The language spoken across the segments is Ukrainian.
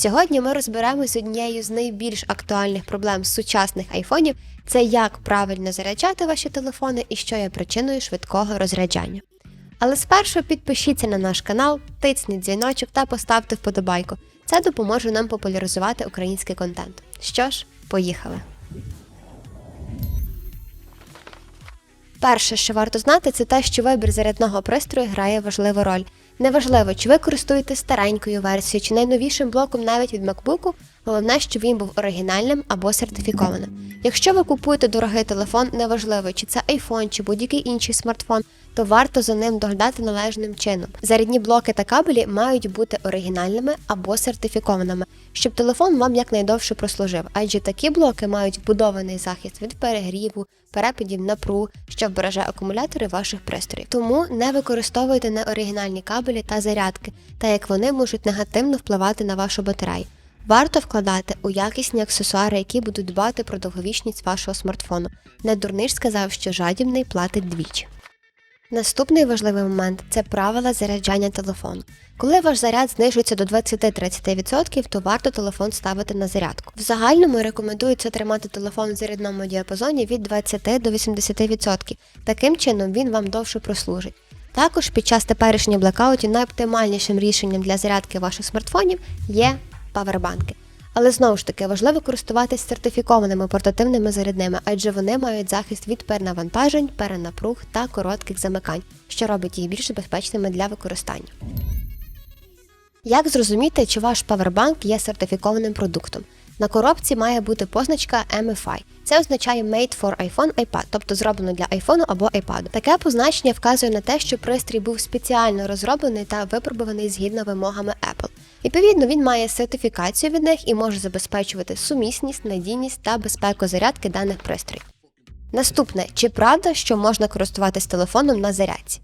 Сьогодні ми розберемось з однією з найбільш актуальних проблем сучасних айфонів це як правильно заряджати ваші телефони і що є причиною швидкого розряджання. Але спершу підпишіться на наш канал, тисніть дзвіночок та поставте вподобайку. Це допоможе нам популяризувати український контент. Що ж, поїхали! Перше, що варто знати, це те, що вибір зарядного пристрою грає важливу роль. Неважливо, чи ви користуєтесь старенькою версією, чи найновішим блоком навіть від MacBook, головне, щоб він був оригінальним або сертифікованим. Якщо ви купуєте дорогий телефон, неважливо, чи це iPhone, чи будь-який інший смартфон, то варто за ним доглядати належним чином. Зарядні блоки та кабелі мають бути оригінальними або сертифікованими, щоб телефон вам якнайдовше прослужив, адже такі блоки мають вбудований захист від перегріву, перепадів напруг, що вбереже акумулятори ваших пристроїв. Тому не використовуйте неоригінальні кабелі та зарядки, так як вони можуть негативно впливати на вашу батарею. Варто вкладати у якісні аксесуари, які будуть дбати про довговічність вашого смартфону. Не дурниш сказав, що жадібний платить двічі. Наступний важливий момент це правила заряджання телефону. Коли ваш заряд знижується до 20-30%, то варто телефон ставити на зарядку. В загальному рекомендується тримати телефон в зарядному діапазоні від 20 до 80%. Таким чином він вам довше прослужить. Також під час теперішнього блекауту найоптимальнішим рішенням для зарядки ваших смартфонів є павербанки. Але знову ж таки важливо користуватись сертифікованими портативними зарядними, адже вони мають захист від перенавантажень, перенапруг та коротких замикань, що робить їх більш безпечними для використання. Як зрозуміти, чи ваш павербанк є сертифікованим продуктом? На коробці має бути позначка MFI. Це означає Made for iPhone iPad, тобто зроблено для iPhone або iPad. Таке позначення вказує на те, що пристрій був спеціально розроблений та випробуваний згідно вимогами Apple. Відповідно, він має сертифікацію від них і може забезпечувати сумісність, надійність та безпеку зарядки даних пристроїв. Наступне, чи правда, що можна користуватись телефоном на зарядці?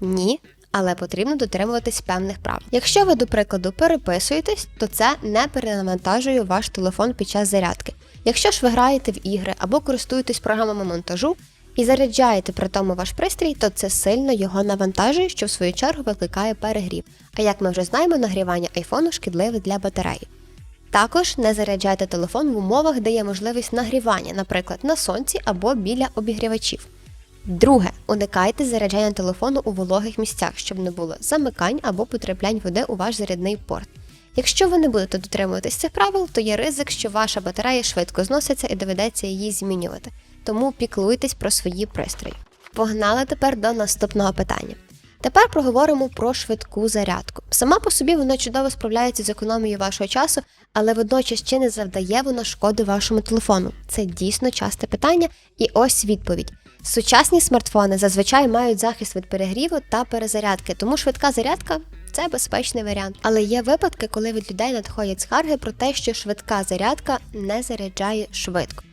Ні, але потрібно дотримуватись певних прав. Якщо ви, до прикладу, переписуєтесь, то це не перенавантажує ваш телефон під час зарядки. Якщо ж ви граєте в ігри або користуєтесь програмами монтажу і заряджаєте при тому ваш пристрій, то це сильно його навантажує, що в свою чергу викликає перегрів. А як ми вже знаємо, нагрівання айфону шкідливе для батареї. Також не заряджайте телефон в умовах, де є можливість нагрівання, наприклад, на сонці або біля обігрівачів. Друге, уникайте заряджання телефону у вологих місцях, щоб не було замикань або потраплянь води у ваш зарядний порт. Якщо ви не будете дотримуватись цих правил, то є ризик, що ваша батарея швидко зноситься і доведеться її змінювати. Тому піклуйтесь про свої пристрої. Погнали тепер до наступного питання. Тепер проговоримо про швидку зарядку. Сама по собі вона чудово справляється з економією вашого часу, але водночас чи не завдає вона шкоди вашому телефону? Це дійсно часте питання, і ось відповідь. Сучасні смартфони зазвичай мають захист від перегріву та перезарядки, тому швидка зарядка це безпечний варіант. Але є випадки, коли від людей надходять скарги про те, що швидка зарядка не заряджає швидко.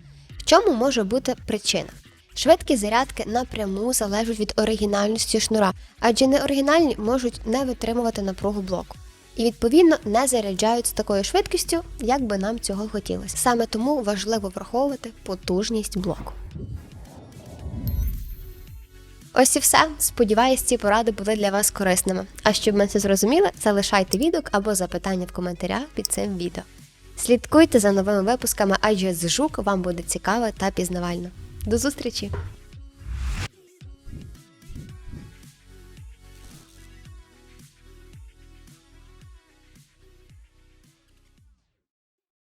Чому може бути причина? Швидкі зарядки напряму залежать від оригінальності шнура, адже неоригінальні можуть не витримувати напругу блоку. І відповідно не заряджають з такою швидкістю, як би нам цього хотілося. Саме тому важливо враховувати потужність блоку. Ось і все. Сподіваюсь, ці поради були для вас корисними. А щоб ми це зрозуміли, залишайте відгук або запитання в коментарях під цим відео. Слідкуйте за новими випусками, адже з жук вам буде цікаво та пізнавально. До зустрічі!